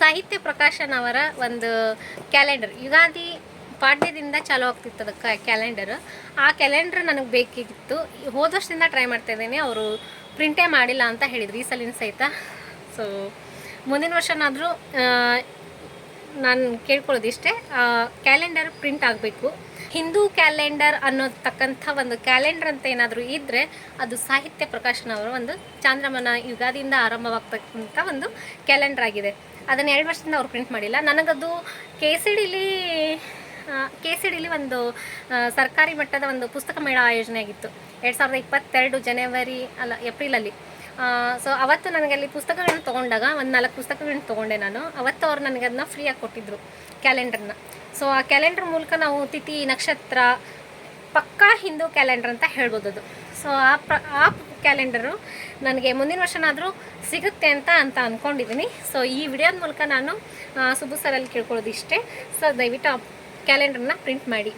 ಸಾಹಿತ್ಯ ಪ್ರಕಾಶನ್ ಅವರ ಒಂದು ಕ್ಯಾಲೆಂಡರ್. ಯುಗಾದಿ ಪಾಡ್ಯದಿಂದ ಚಾಲು ಆಗ್ತಿತ್ತು ಅದಕ್ಕೆ ಕ್ಯಾಲೆಂಡರ್. ಆ ಕ್ಯಾಲೆಂಡರ್ ನನಗೆ ಬೇಕಿತ್ತು. ಹೋದ ವರ್ಷದಿಂದ ಟ್ರೈ ಮಾಡ್ತಾ ಇದ್ದೀನಿ. ಅವರು ಪ್ರಿಂಟೇ ಮಾಡಿಲ್ಲ ಅಂತ ಹೇಳಿದ್ರು. ಈ ಸಲಿನ ಸಹಿತ. ಸೊ ಮುಂದಿನ ವರ್ಷನಾದರೂ ನಾನು ಕೇಳ್ಕೊಳ್ಳೋದು ಇಷ್ಟೇ. ಕ್ಯಾಲೆಂಡರ್ ಪ್ರಿಂಟ್ ಆಗಬೇಕು. ಹಿಂದೂ ಕ್ಯಾಲೆಂಡರ್ ಅನ್ನೋತಕ್ಕಂಥ ಒಂದು ಕ್ಯಾಲೆಂಡರ್ ಅಂತ ಏನಾದರೂ ಇದ್ದರೆ ಅದು ಸಾಹಿತ್ಯ ಪ್ರಕಾಶನ ಅವರ ಒಂದು ಚಾಂದ್ರಮನ ಯುಗಾದಿಯಿಂದ ಆರಂಭವಾಗ್ತಕ್ಕಂಥ ಒಂದು ಕ್ಯಾಲೆಂಡರ್ ಆಗಿದೆ. ಅದನ್ನು ಎರಡು ವರ್ಷದಿಂದ ಅವ್ರು ಪ್ರಿಂಟ್ ಮಾಡಿಲ್ಲ. ನನಗದು ಕೆ ಸಿ ಡಿಲಿ ಕೆ ಸಿ ಡಿಲಿ ಒಂದು ಸರ್ಕಾರಿ ಮಟ್ಟದ ಒಂದು ಪುಸ್ತಕ ಮೇಳ ಆಯೋಜನೆ ಆಗಿತ್ತು. ಎರಡು ಸಾವಿರದ ಇಪ್ಪತ್ತೆರಡು ಜನವರಿ, ಅಲ್ಲ, ಏಪ್ರಿಲಲ್ಲಿ. ಸೊ ಅವತ್ತು ನನಗೆ ಅಲ್ಲಿ ಪುಸ್ತಕಗಳನ್ನ ತೊಗೊಂಡಾಗ, ಒಂದು ನಾಲ್ಕು ಪುಸ್ತಕಗಳನ್ನ ತೊಗೊಂಡೆ ನಾನು. ಅವತ್ತು ಅವ್ರು ನನಗೆ ಅದನ್ನ ಫ್ರೀಯಾಗಿ ಕೊಟ್ಟಿದ್ದರು ಕ್ಯಾಲೆಂಡರ್ನ. ಸೊ ಆ ಕ್ಯಾಲೆಂಡರ್ ಮೂಲಕ ನಾವು ತಿಥಿ, ನಕ್ಷತ್ರ, ಪಕ್ಕಾ ಹಿಂದೂ ಕ್ಯಾಲೆಂಡರ್ ಅಂತ ಹೇಳ್ಬೋದು ಅದು. ಸೊ ಆ ಪ್ರ, ಆ ಕ್ಯಾಲೆಂಡರು ನನಗೆ ಮುಂದಿನ ವರ್ಷನಾದರೂ ಸಿಗುತ್ತೆ ಅಂತ ಅಂತ ಅಂದ್ಕೊಂಡಿದ್ದೀನಿ ಸೊ ಈ ವಿಡಿಯೋದ ಮೂಲಕ ನಾನು ಸುಬ್ಬು ಸರಲ್ಲಿ ಕೇಳ್ಕೊಳ್ಳೋದು ಇಷ್ಟೇ ಸೊ ದಯವಿಟ್ಟು ಆ ಕ್ಯಾಲೆಂಡರ್ನ ಪ್ರಿಂಟ್ ಮಾಡಿ.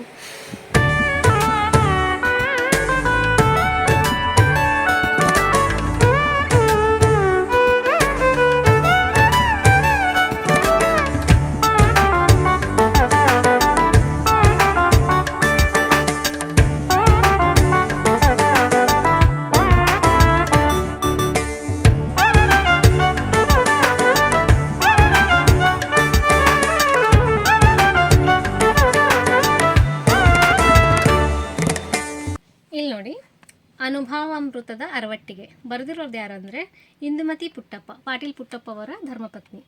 ಅನುಭವಾಮೃತದ ಅರವಟ್ಟಿಗೆ. ಬರೆದಿರೋದು ಯಾರಂದರೆ ಇಂದುಮತಿ ಪುಟ್ಟಪ್ಪ, ಪಾಟೀಲ್ ಪುಟ್ಟಪ್ಪ ಅವರ ಧರ್ಮಪತ್ನಿ.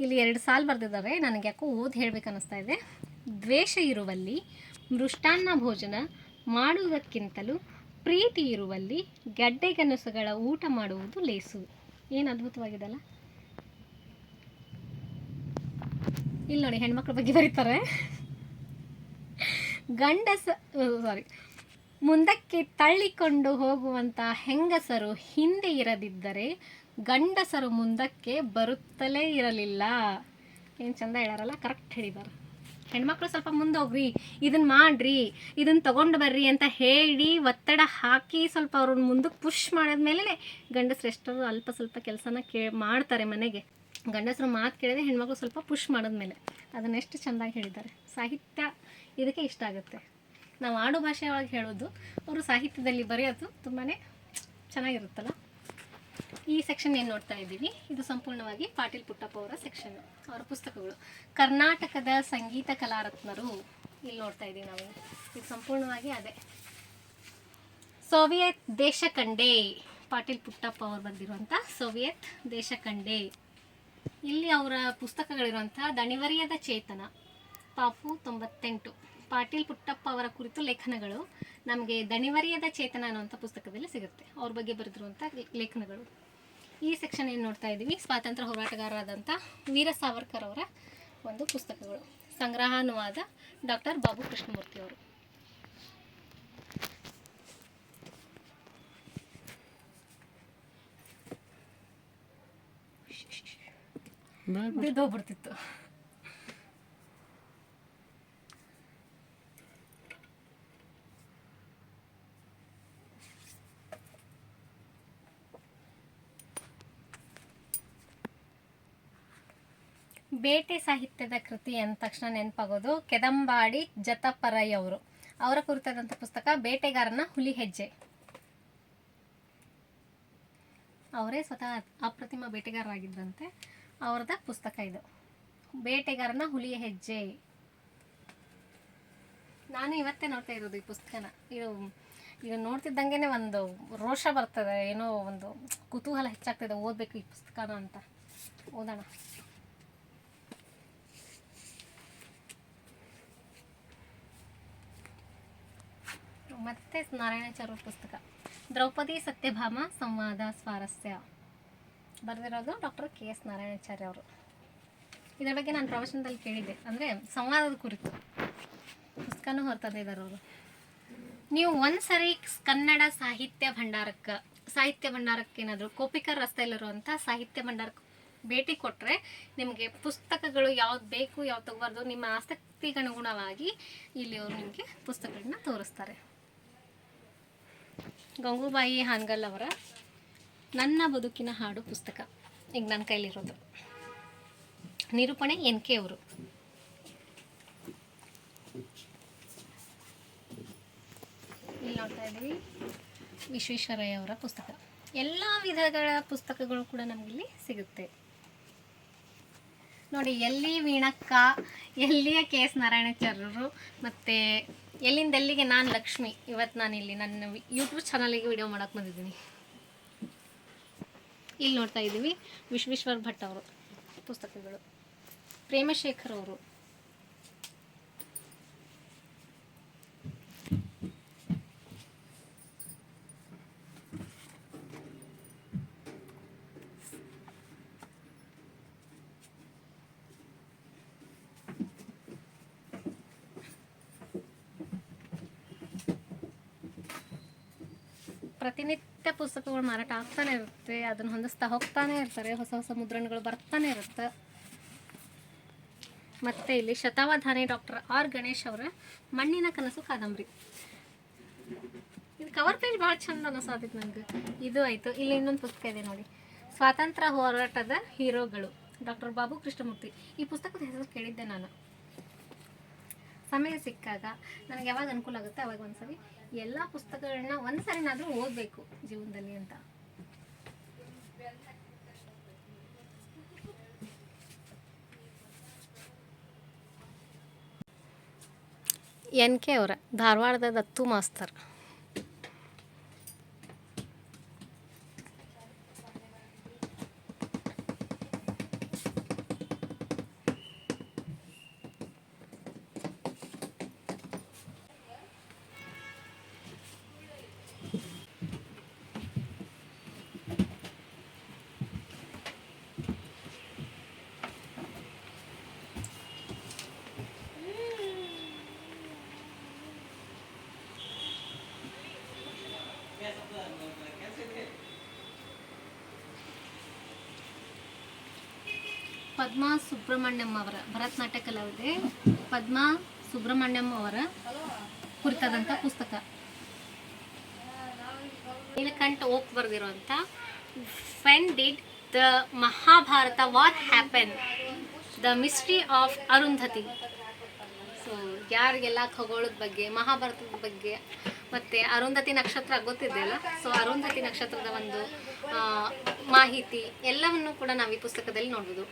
ಇಲ್ಲಿ ಎರಡು ಸಾಲು ಬರೆದಿದ್ದಾರೆ ನನಗೆ ಯಾಕೋ ಓದಿ ಹೇಳ್ಬೇಕು ಅನ್ನಿಸ್ತಾ ಇದೆ. ದ್ವೇಷ ಇರುವಲ್ಲಿ ಮೃಷ್ಟಾನ್ನ ಭೋಜನ ಮಾಡುವುದಕ್ಕಿಂತಲೂ ಪ್ರೀತಿ ಇರುವಲ್ಲಿ ಗಡ್ಡೆಗನಸುಗಳ ಊಟ ಮಾಡುವುದು ಲೇಸು. ಏನು ಅದ್ಭುತವಾಗಿದೆಲ್ಲ. ಇಲ್ಲಿ ನೋಡಿ ಹೆಣ್ಮಕ್ಳ ಬಗ್ಗೆ ಬರೀತಾರೆ. ಗಂಡಸ ಸಾರಿ ಮುಂದಕ್ಕೆ ತಳ್ಳಿಕೊಂಡು ಹೋಗುವಂಥ ಹೆಂಗಸರು ಹಿಂದೆ ಇರದಿದ್ದರೆ ಗಂಡಸರು ಮುಂದಕ್ಕೆ ಬರುತ್ತಲೇ ಇರಲಿಲ್ಲ. ಏನು ಚಂದ ಹೇಳಾರಲ್ಲ ಕರೆಕ್ಟ್ ಹೇಳಿದಾರೆ. ಹೆಣ್ಮಕ್ಳು ಸ್ವಲ್ಪ ಮುಂದೆ ಹೋಗ್ರಿ ಇದನ್ನ ಮಾಡ್ರಿ ಇದನ್ನ ತಗೊಂಡು ಬರ್ರಿ ಅಂತ ಹೇಳಿ ಒತ್ತಡ ಹಾಕಿ ಸ್ವಲ್ಪ ಅವ್ರನ್ನ ಮುಂದಕ್ಕೆ ಪುಷ್ ಮಾಡಿದ್ಮೇಲೆ ಗಂಡಸರು ಎಷ್ಟೋ ಅಲ್ಪ ಸ್ವಲ್ಪ ಕೆಲಸನ ಕೇ, ಮಾಡ್ತಾರೆ ಮನೆಗೆ. ಗಂಡಸರು ಮಾತು ಕೇಳಿದ್ರೆ ಹೆಣ್ಮಕ್ಳು ಸ್ವಲ್ಪ ಪುಷ್ ಮಾಡಿದ್ಮೇಲೆ. ಅದನ್ನೆಷ್ಟು ಚೆಂದಾಗಿ ಹೇಳಿದ್ದಾರೆ ಸಾಹಿತ್ಯ ಇದಕ್ಕೆ ಇಷ್ಟ ಆಗುತ್ತೆ. ನಾವು ಆಡು ಭಾಷೆ ಒಳಗೆ ಹೇಳೋದು, ಅವರು ಸಾಹಿತ್ಯದಲ್ಲಿ ಬರೆಯೋದು ತುಂಬಾ ಚೆನ್ನಾಗಿರುತ್ತಲ್ಲ? ಈ ಸೆಕ್ಷನ್ ಏನು ನೋಡ್ತಾ ಇದ್ದೀವಿ? ಇದು ಸಂಪೂರ್ಣವಾಗಿ ಪಾಟೀಲ್ ಪುಟ್ಟಪ್ಪ ಅವರ ಸೆಕ್ಷನ್ ಅವರ ಪುಸ್ತಕಗಳು. ಕರ್ನಾಟಕದ ಸಂಗೀತ ಕಲಾರತ್ನರು ಇಲ್ಲಿ ನೋಡ್ತಾ ಇದ್ದೀವಿ ನಾವು. ಇದು ಸಂಪೂರ್ಣವಾಗಿ ಅದೇ. ಸೋವಿಯತ್ ದೇಶ ಕಂಡೇ ಪಾಟೀಲ್ ಪುಟ್ಟಪ್ಪ ಅವರು ಬಂದಿರುವಂಥ ಸೋವಿಯತ್ ದೇಶ ಕಂಡೇ ಇಲ್ಲಿ ಅವರ ಪುಸ್ತಕಗಳಿರುವಂಥ ದಣಿವರಿಯದ ಚೇತನ, ಪಾಪು ತೊಂಬತ್ತೆಂಟು. ಪಾಟೀಲ್ ಪುಟ್ಟಪ್ಪ ಅವರ ಕುರಿತು ಲೇಖನಗಳು ನಮಗೆ ದಣಿವರಿಯದ ಚೇತನ ಅನ್ನುವಂಥ ಪುಸ್ತಕದಲ್ಲಿ ಸಿಗುತ್ತೆ. ಅವ್ರ ಬಗ್ಗೆ ಬರೆದಿರುವಂಥ ಲೇಖನಗಳು. ಈ ಸೆಕ್ಷನ್ ಏನು ನೋಡ್ತಾ ಇದ್ದೀವಿ? ಸ್ವಾತಂತ್ರ್ಯ ಹೋರಾಟಗಾರರಾದಂಥ ವೀರ ಸಾವರ್ಕರ್ ಅವರ ಒಂದು ಪುಸ್ತಕಗಳು. ಸಂಗ್ರಹಾನುವಾದ ಡಾಕ್ಟರ್ ಬಾಬು ಕೃಷ್ಣಮೂರ್ತಿ ಅವರು. ಬಿದ್ದೋಗ್ಬಿಡ್ತಿತ್ತು. ಬೇಟೆ ಸಾಹಿತ್ಯದ ಕೃತಿ ಅಂದ ತಕ್ಷಣ ನೆನಪಾಗೋದು ಕೆದಂಬಾಡಿ ಜತಪರೈ ಅವರು ಅವರ ಕುರಿತಾದಂಥ ಪುಸ್ತಕ ಬೇಟೆಗಾರನ ಹುಲಿ ಹೆಜ್ಜೆ. ಅವರೇ ಸ್ವತಃ ಅಪ್ರತಿಮ ಬೇಟೆಗಾರರಾಗಿದ್ದಂತೆ ಅವರದ ಪುಸ್ತಕ ಇದು. ಬೇಟೆಗಾರನ ಹುಲಿಯ ಹೆಜ್ಜೆ. ನಾನು ಇವತ್ತೇ ನೋಡ್ತಾ ಇರೋದು ಈ ಪುಸ್ತಕನ. ಇದು, ಈಗ ನೋಡ್ತಿದ್ದಂಗೆ ಒಂದು ರೋಷ ಬರ್ತದೆ. ಏನೋ ಒಂದು ಕುತೂಹಲ ಹೆಚ್ಚಾಗ್ತದೆ. ಓದಬೇಕು ಈ ಪುಸ್ತಕನ ಅಂತ. ಓದೋಣ. ಮತ್ತೆ ನಾರಾಯಣಾಚಾರ್ಯ ಪುಸ್ತಕ. ದ್ರೌಪದಿ ಸತ್ಯಭಾಮ ಸಂವಾದ ಸ್ವಾರಸ್ಯ. ಬರೆದಿರೋದು ಡಾಕ್ಟರ್ ಕೆ ಎಸ್ ನಾರಾಯಣಾಚಾರ್ಯ ಅವರು. ಇದರ ಬಗ್ಗೆ ನಾನು ಪ್ರವಚನದಲ್ಲಿ ಕೇಳಿದ್ದೆ. ಅಂದರೆ ಸಂವಾದದ ಕುರಿತು. ಪುಸ್ತಕನೂ ಹೊರತದೆ ಅವರು. ನೀವು ಒಂದು ಸರಿ ಕನ್ನಡ ಸಾಹಿತ್ಯ ಭಂಡಾರಕ್ಕೆ ಸಾಹಿತ್ಯ ಭಂಡಾರಕ್ಕೆ ಏನಾದರೂ ಕೋಪಿಕರ್ ರಸ್ತೆಯಲ್ಲಿರುವಂಥ ಸಾಹಿತ್ಯ ಭಂಡಾರಕ್ಕೆ ಭೇಟಿ ಕೊಟ್ಟರೆ ನಿಮಗೆ ಪುಸ್ತಕಗಳು ಯಾವ್ದು ಬೇಕು, ಯಾವ್ದು ತಗೋಬಾರ್ದು, ನಿಮ್ಮ ಆಸಕ್ತಿಗನುಗುಣವಾಗಿ ಇಲ್ಲಿ ಅವರು ನಿಮಗೆ ಪುಸ್ತಕಗಳನ್ನ ತೋರಿಸ್ತಾರೆ. ಗಂಗೂಬಾಯಿ ಹಾನ್ಗಲ್ ಅವರ ನನ್ನ ಬದುಕಿನ ಹಾಡು ಪುಸ್ತಕ. ಈಗ ನನ್ನ ಕೈಲಿರೋದು. ನಿರೂಪಣೆ ಎನ್ ಕೆ ಅವರು. ಇಲ್ಲಿ ನೋಡ್ತಾ ಇದ್ದೀವಿ. ವಿಶ್ವೇಶ್ವರಯ್ಯ ಅವರ ಪುಸ್ತಕ. ಎಲ್ಲ ವಿಧಗಳ ಪುಸ್ತಕಗಳು ಕೂಡ ನಮಗಿಲ್ಲಿ ಸಿಗುತ್ತೆ. ನೋಡಿ, ಎಲ್ಲಿ ವೀಣಕ್ಕ, ಎಲ್ಲಿಯ ಕೆ ಎಸ್ ನಾರಾಯಣಾಚಾರ್ಯರು, ಮತ್ತು ಎಲ್ಲಿಂದ ಎಲ್ಲಿಗೆ ನಾನು ಲಕ್ಷ್ಮಿ? ಇವತ್ತು ನಾನು ಇಲ್ಲಿ ನನ್ನ ಯೂಟ್ಯೂಬ್ ಚಾನಲಿಗೆ ವಿಡಿಯೋ ಮಾಡೋಕ್ಕೆ ಬಂದಿದ್ದೀನಿ. ಇಲ್ಲಿ ನೋಡ್ತಾ ಇದ್ದೀವಿ ವಿಶ್ವೇಶ್ವರ್ ಭಟ್ ಅವರು, ಪುಸ್ತಕಗಳು. ಪ್ರೇಮಶೇಖರ್ ಅವರು. ಪ್ರತಿನಿತ್ಯ ಪುಸ್ತಕಗಳು ಮಾರಾಟ ಆಗ್ತಾನೆ ಇರುತ್ತೆ, ಅದನ್ನು ಹೊಂದಿಸ್ತಾ ಹೋಗ್ತಾನೆ ಇರ್ತಾರೆ, ಹೊಸ ಹೊಸ ಮುದ್ರಣಗಳು ಬರ್ತಾನೆ ಇರುತ್ತೆ. ಮತ್ತೆ ಇಲ್ಲಿ ಶತಾವಧಾನಿ ಡಾಕ್ಟರ್ ಆರ್ ಗಣೇಶ್ ಅವರ ಮಣ್ಣಿನ ಕನಸು ಕಾದಂಬರಿ. ಇದು ಕವರ್ ಪೇಜ್ ಭಾಳ ಚಂದ ಅನಿಸೋದಿತ್ತು ನನಗೆ ಇದು ಆಯಿತು. ಇಲ್ಲಿ ಇನ್ನೊಂದು ಪುಸ್ತಕ ಇದೆ ನೋಡಿ. ಸ್ವಾತಂತ್ರ್ಯ ಹೋರಾಟದ ಹೀರೋಗಳು ಡಾಕ್ಟರ್ ಬಾಬು ಕೃಷ್ಣಮೂರ್ತಿ. ಈ ಪುಸ್ತಕದ ಹೆಸರು ಕೇಳಿದ್ದೆ ನಾನು. ಸಮಯ ಸಿಕ್ಕಾಗ ನನಗೆ ಯಾವಾಗ ಅನುಕೂಲ ಆಗುತ್ತೆ, ಅವಾಗ ಒಂದ್ಸರಿ ಎಲ್ಲ ಪುಸ್ತಕಗಳನ್ನ ಒಂದ್ಸರಿನಾದ್ರೂ ಓದಬೇಕು ಜೀವನದಲ್ಲಿ ಅಂತ. ಎನ್ ಕೆ ಅವರ ಧಾರವಾಡದ ದತ್ತು ಮಾಸ್ತರ್. ಪದ್ಮಾ ಸುಬ್ರಹ್ಮಣ್ಯಂ ಅವರ ಭರತನಾಟ್ಯ ಕಲಾವಿದೆ ಪದ್ಮಾ ಸುಬ್ರಹ್ಮಣ್ಯಂ ಅವರ ಕುರಿತಾದಂಥ ಪುಸ್ತಕ. Neelakantha Oak ಬರೆದಿರುವಂಥ when did the Mahabharata what happen the mystery of Arundhati so ಯಾರಿಗೆಲ್ಲ ಖಗೋಳದ ಬಗ್ಗೆ, ಮಹಾಭಾರತದ ಬಗ್ಗೆ, ಮತ್ತು ಅರುಂಧತಿ ನಕ್ಷತ್ರ ಗೊತ್ತಿದೆಯಲ್ಲ ಸೊ ಅರುಂಧತಿ ನಕ್ಷತ್ರದ ಒಂದು ಮಾಹಿತಿ ಎಲ್ಲವನ್ನು ಕೂಡ ನಾವು ಈ ಪುಸ್ತಕದಲ್ಲಿ ನೋಡ್ಬೋದು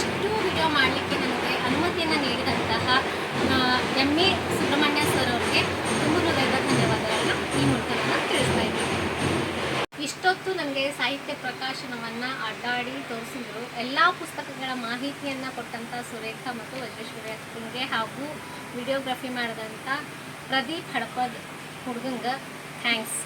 ಇಷ್ಟು ವಿಡಿಯೋ ಮಾಡಲಿಕ್ಕೆ ನನಗೆ ಅನುಮತಿಯನ್ನು ನೀಡಿದಂತಹ ಎಂ ಎ ಸುಬ್ರಹ್ಮಣ್ಯ ಸರ್ ಅವರಿಗೆ ತುಂಬ ಹೃದಯದ ಧನ್ಯವಾದಗಳನ್ನು ಈ ಮೂಲಕ ತಿಳಿಸ್ತಾ ಇದ್ದೀನಿ. ಇಷ್ಟೊತ್ತು ನನಗೆ ಸಾಹಿತ್ಯ ಪ್ರಕಾಶನವನ್ನು ಅಡ್ಡಾಡಿ ತೋರಿಸಿದ್ರು. ಎಲ್ಲ ಪುಸ್ತಕಗಳ ಮಾಹಿತಿಯನ್ನು ಕೊಟ್ಟಂಥ ಸುರೇಖಾ ಮತ್ತು ವಜ್ರೇಶ್ವರಿ ಸಿಂಗ್ಗೆ ಹಾಗೂ ವಿಡಿಯೋಗ್ರಫಿ ಮಾಡಿದಂಥ ಪ್ರದೀಪ್ ಹಡಪದ್ ಹುಡುಗಂಗೆ. ಥ್ಯಾಂಕ್ಸ್